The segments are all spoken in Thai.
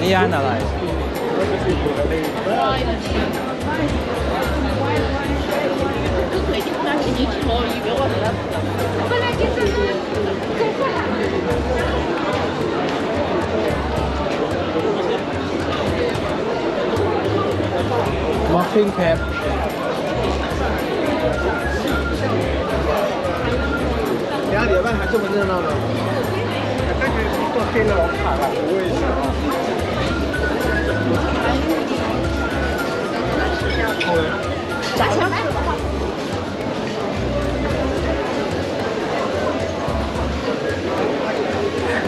你安哪来？Marking cap. Yeah, the event has to be done now.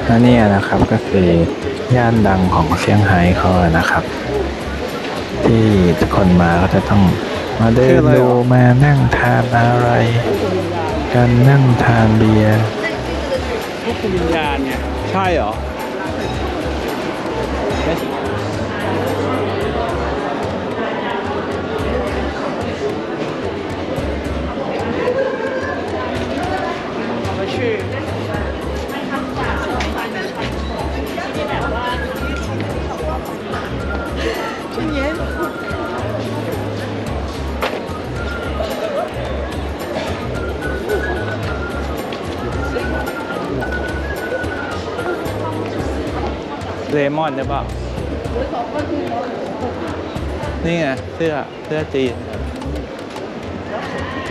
และนี่นะครับก็คือย่านดังของเซี่ยงไฮ้เขาะนะครับ ที่คนมาก็จะต้องมาเดินดูมานั่งทานอะไรการนั่งทานเบียร์ พวกคุณญาณเนี่ย ใช่ มอนหรือเปล่านี่ไงเสื้อเสื้อจีน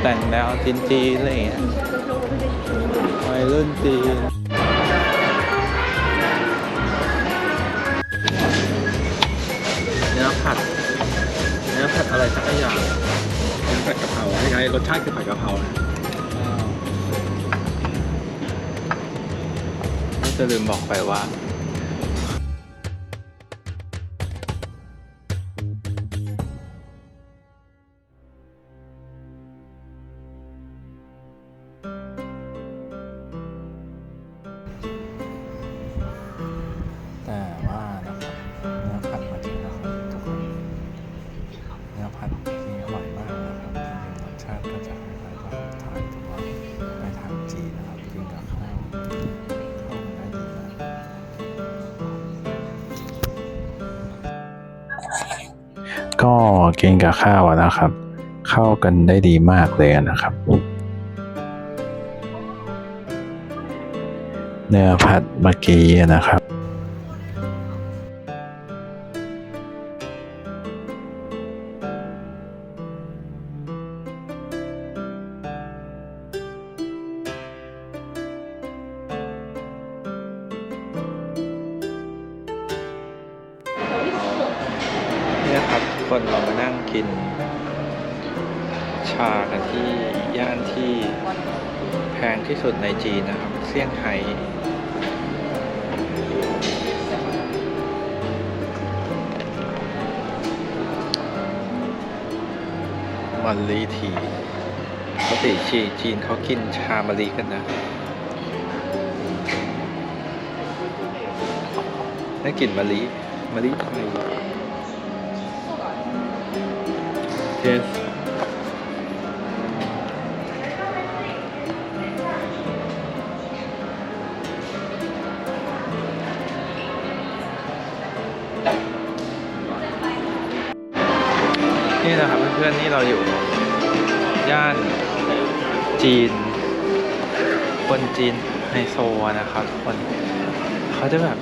แต่งแนวจีนจีนๆอะไรอย่างเงี้ยวัยรุ่นจีนเนื้อผัดเนื้อผัดอะไรสักอย่างผัดกะเพราคล้ายๆรสชาติคือผัดกะเพรานะไม่จะลืมบอกไปว่า ก็กินกับข้าวนะครับ เข้ากันได้ดีมากเลยนะครับ เนื้อผัดเมื่อกี้นะครับ มันลีทีปกติชีจีนเขากินชามะลิกันนะ ได้กลิ่นมะลิมะลิไทย Yes นี่นะครับเพื่อนๆนี่เราอยู่ จีน คนจีนไฮโซนะครับคนเขาจะแบบ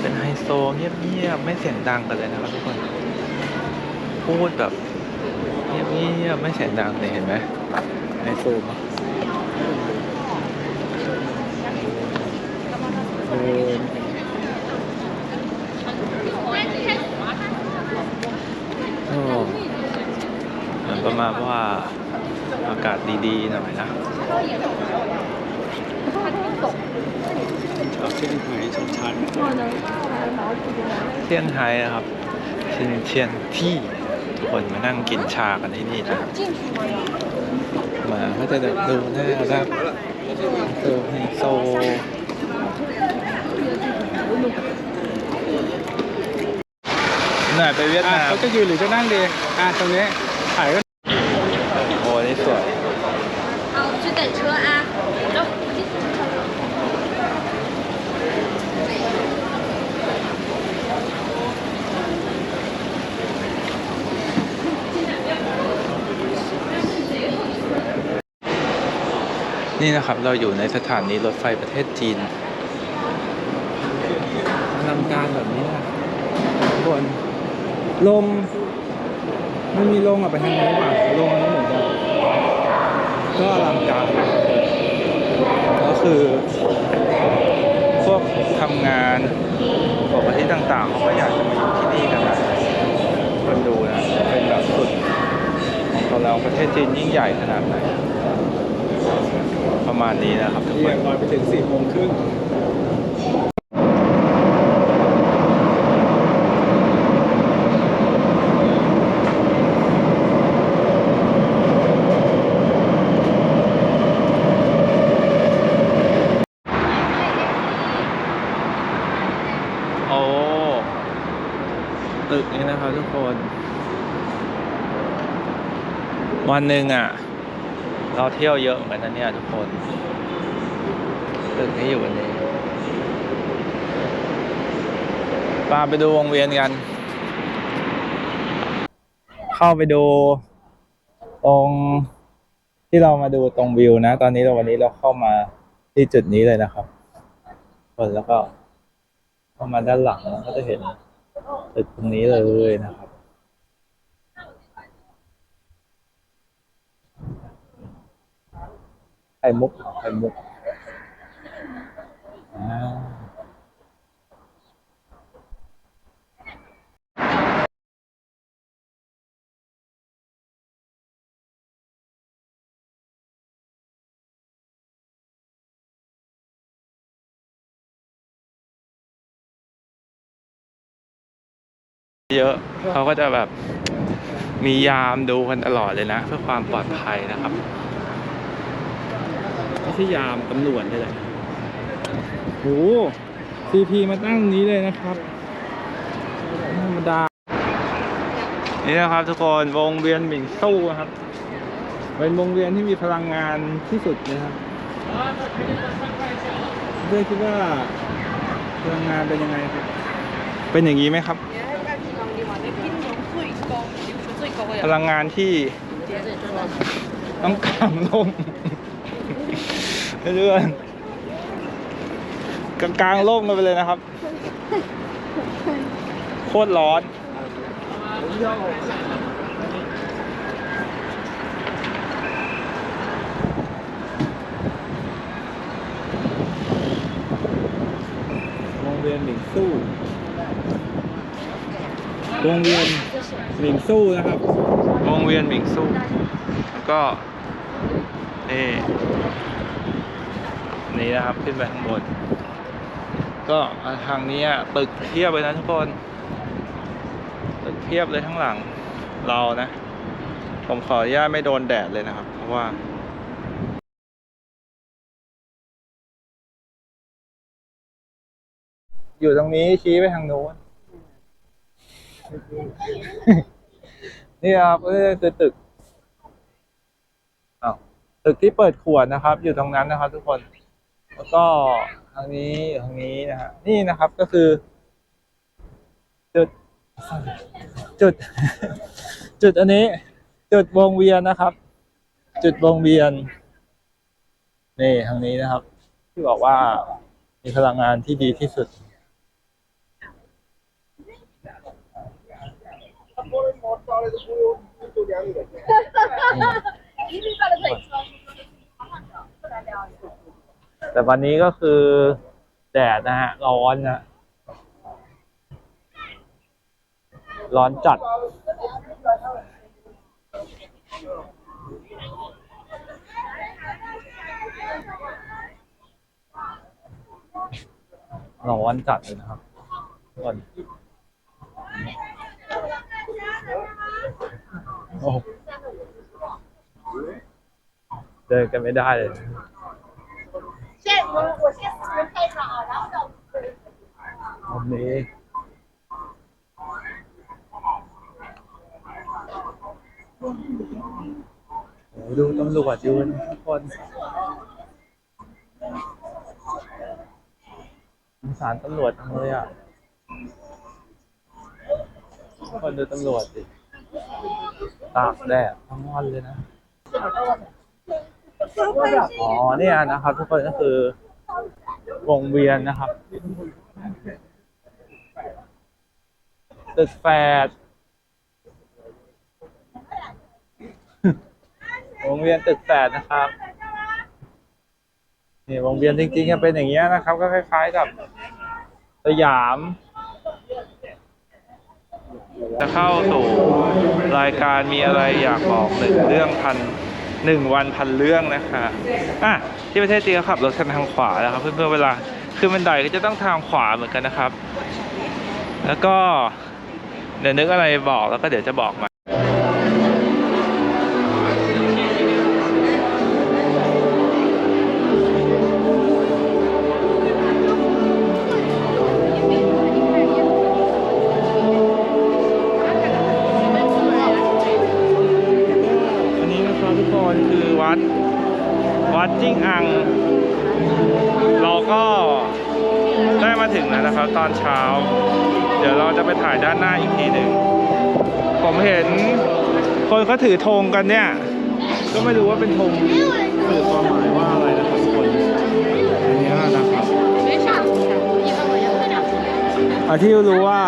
เป็นไฮโซเงียบๆไม่เสียงดังกันเลยนะครับทุกคน พูดแบบเงียบๆไม่เสียงดังเลยเห็นไหมไฮโซเดินโอ้เหมือนประมาณว่าอากาศ ดีๆหน่อยนะชอบเส้นไผ่ชันเซี่ยงไฮ้นะครับเชียนเชียนที่ทุกคนมานั่งกินชากันที่นี่นะมาก็จะแบบดูน่ารักดูไฮโซหน่อยไปเวียดอะนามเขาจะยืนหรือจะนั่งดีอะตรงนี้ถ่ายก็ นี่นะครับเราอยู่ในสถานีรถไฟประเทศจีนอลังการแบบนี้นะทุกคนลงไม่มีลงอะไปทางโน้นอะลงอันนั้นเหมือนกันก็อลังการก็คือพวกทำงานของประเทศต่างๆเขาก็อยากจะมาอยู่ที่นี่กันนะคนดูนะเป็นแบบสุดของเขาแล้วประเทศจีนยิ่งใหญ่ขนาดไหน ประมาณนี้นะครับทุกคเรียนกก่อนไปถึงสี่โมงครึ่งโอ้ตึกนี้นะครับทุกคน วันหนึ่งอะ เราเที่ยวเยอะเหมือนกันนะเนี่ยทุกคนตึกนี้อยู่วันนี้ปาไปดูวงเวียนกัน เข้าไปดูตรงที่เรามาดูตรงวิวนะ ตอนนี้เราวันนี้เราเข้ามาที่จุดนี้เลยนะครับคนแล้วก็เข้ามาด้านหลังเราก็จะเห็นตึกตรงนี้เลยนะครับ ข่มุกไข่มุกเยอะเขาก็จะแบบมียามดูกันตลอดเลยนะ เพื่อความปลอดภัยนะครับ ใช่ยามตำรวจนี่แหละโหซีพีมาตั้งตรงนี้เลยนะครับไม่ธรรมดา นี่นะครับทุกคนวงเวียนหมิงสู้นะครับ เป็นวงเวียนที่มีพลังงานที่สุดนะครับเพื่อคิดว่าพลังงานเป็นยังไงครับ เป็นอย่างนี้ไหมครับ พลังงานที่ต้องกางร่ม เรื่อนกลางกลางๆร่มกันไปเลยนะครับ โคตรร้อนวงเวียนหมิงสู้วงเวียนหมิงสู้นะครับวงเวียนหมิงสู้ แล้วก็นี่ นี่นะครับ ขึ้นไปข้างบน ก็ทางนี้ตึกเพียบเลยนะทุกคน ตึกเพียบเลยทั้งหลังเรานะ ผมขออนุญาตไม่โดนแดดเลยนะครับ เพราะว่าอยู่ตรงนี้ชี้ไปทางโน้น นี่ครับก็คือตึกอ้าวตึกที่เปิดขวดนะครับ อยู่ตรงนั้นนะครับทุกคน แล้วก็ทางนี้อยู่ทางนี้นะฮะนี่นะครับก็คือ จุด จุด จุดอันนี้ จุดวงเวียนนะครับ จุดวงเวียนนี่ทางนี้นะครับ ที่บอกว่ามีพลังงานที่ดีที่สุด แต่วันนี้ก็คือแดดนะฮะ ร้อนนะ ร้อนจัด ร้อนจัดเลยนะครับก่อนโอ้เดินกันไม่ได้เลย นนี้โอ้ดูตำรวจยืนทุกคนสงสารตำรวจจังเลยอะทุกคนดูตำรวจดิตากแดดทั้งวันเลยนะ อ๋อเนี่ยนะครับทุกคนก็คือวงเวียนนะครับ ตึกแฝดวงเวียนตึกแฝดนะครับนี่วงเวียนจริงๆจะเป็นอย่างเงี้ยนะครับ ก็คล้าย ๆกับสยาม จะเข้าสู่รายการมีอะไรอยากบอกหนึ่งเรื่องพันหนึ่งวันพันเรื่องนะคะอะที่ประเทศจีนเขาขับรถกันทางขวานะครับ เพื่อนๆเวลาขึ้นบันไดก็จะต้องทางขวาเหมือนกันนะครับ แล้วก็ เดี๋ยวนึกอะไรบอกแล้วก็เดี๋ยวจะบอกมา ถ่ายด้านหน้าอีกทีหนึ่ง ผมเห็นคนเขาถือธงกันเนี่ย ก็ไม่รู้ว่าเป็นธงสื่อความหมายว่าอะไรนะครับทุกคนอันนี้นะครับอาที่รู้ว่า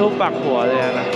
รูปปักหัวเลยนะ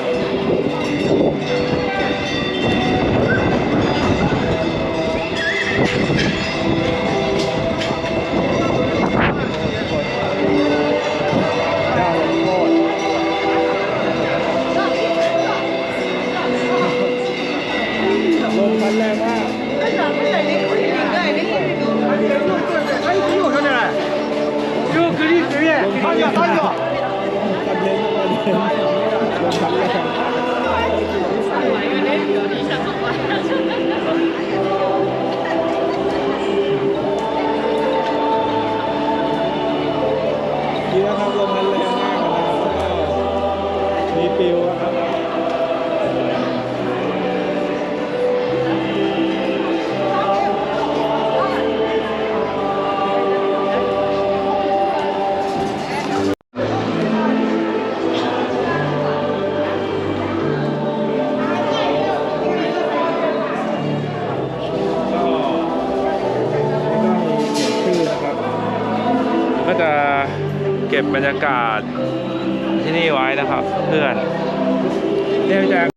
เ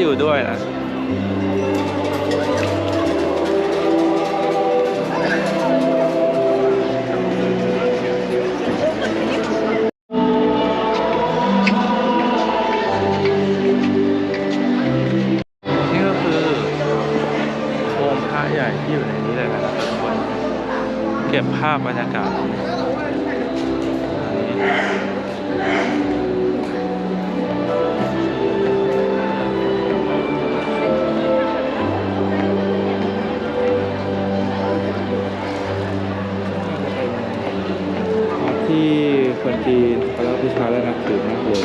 อยู่ด้วยนะนี่ก็คือโคมพระใหญ่ที่อยู่ในนี้เลยนะทุกคนเก็บภาพบรรยากาศ จีนเขาพิชาและนักถือมากเลย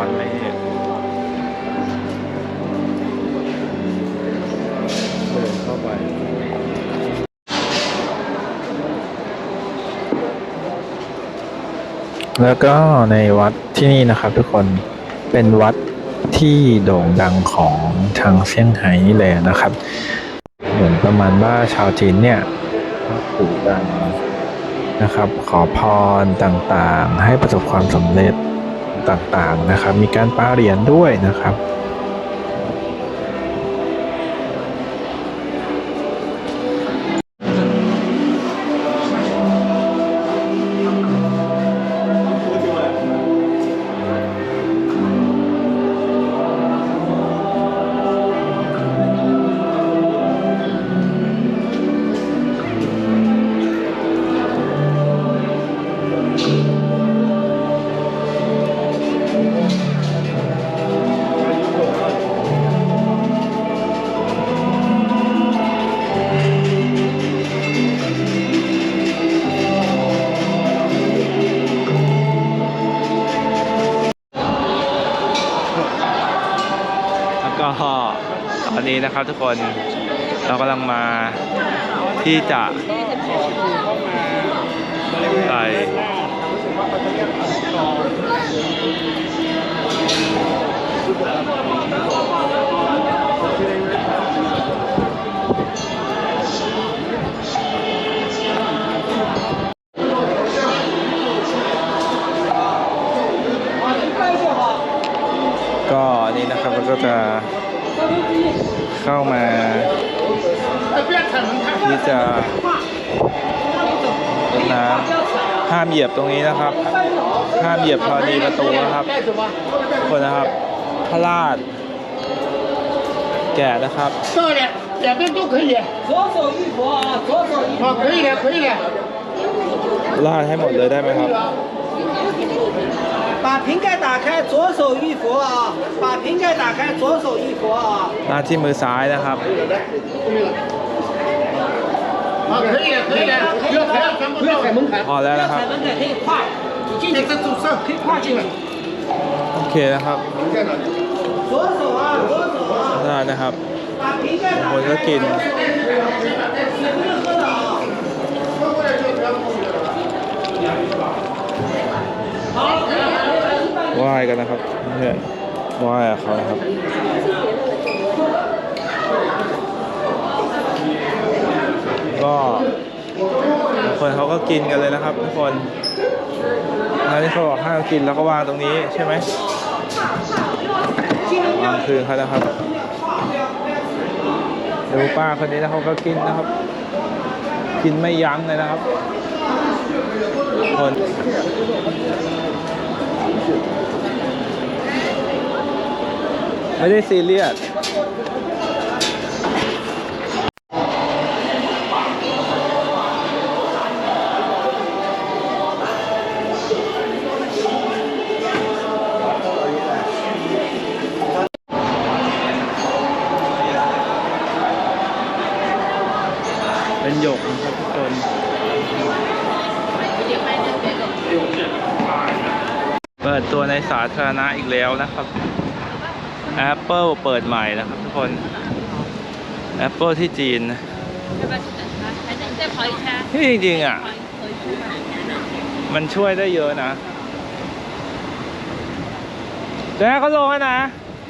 เสกถึงก้อนเมฆเดินเข้าไปแล้วก็ในวัดที่นี่นะครับทุกคนเป็นวัดที่โด่งดังของทางเซี่ยงไฮ้เลยนะครับ เหมือนประมาณว่าชาวจีนเนี่ยถือกันนะครับ ขอพรต่างๆ ให้ประสบความสำเร็จ ต่างๆนะครับ มีการปาเหรียญด้วยนะครับ นะครับทุกคน เรากำลังมาที่จะใส่ก็นนี้นะครับก็จะ เข้ามาที่จะรดน้ำห้ามเหยียบตรงนี้นะครับ ห้ามเหยียบธรณีประตูนะครับทุกคนนะครับพระราชแก่นะครับ 这里两边都可以。左手一佛啊，左手一佛。哦，可以的，可以的。 ลาดให้หมดเลยได้ไหมครับ 把瓶盖打开，左手一佛啊！把瓶盖打开，左手一佛啊！ ลาดที่มือซ้ายนะครับ 啊，可以的，可以的，不要抬，不要踩门槛。 พอแล้วนะครับ 门的可以跨，你进去再走上，可以跨进来。 โอเคนะครับ 在哪里？左手啊，左手啊！ ได้นะครับ 把瓶盖 บาง 打 คนก็กิน 水不能喝的啊！翻过来就不要过去了。 ไหว้กันนะครับเพื่อนไหว้กับเขาครับก็คนเขาก็กินกันเลยนะครับทุกคนแล้วที่เขาบอกห้ามกินแล้วก็วางตรงนี้ใช่ไหมวางคืนเขานะครับดูป้าคนนี้นะเขาก็กินนะครับ กินไม่ยั้งเลยนะครับคน ไม่ได้ซีเรียสเป็นหยกนะครับทุกคนเปิดตัวในสาธารณะอีกแล้วนะครับ Apple เปิดใหม่นะครับทุกคน Apple ที่จีนที่จริงๆอะ มันช่วยได้เยอะนะเดี๋ยวเขาลงแล้วนะ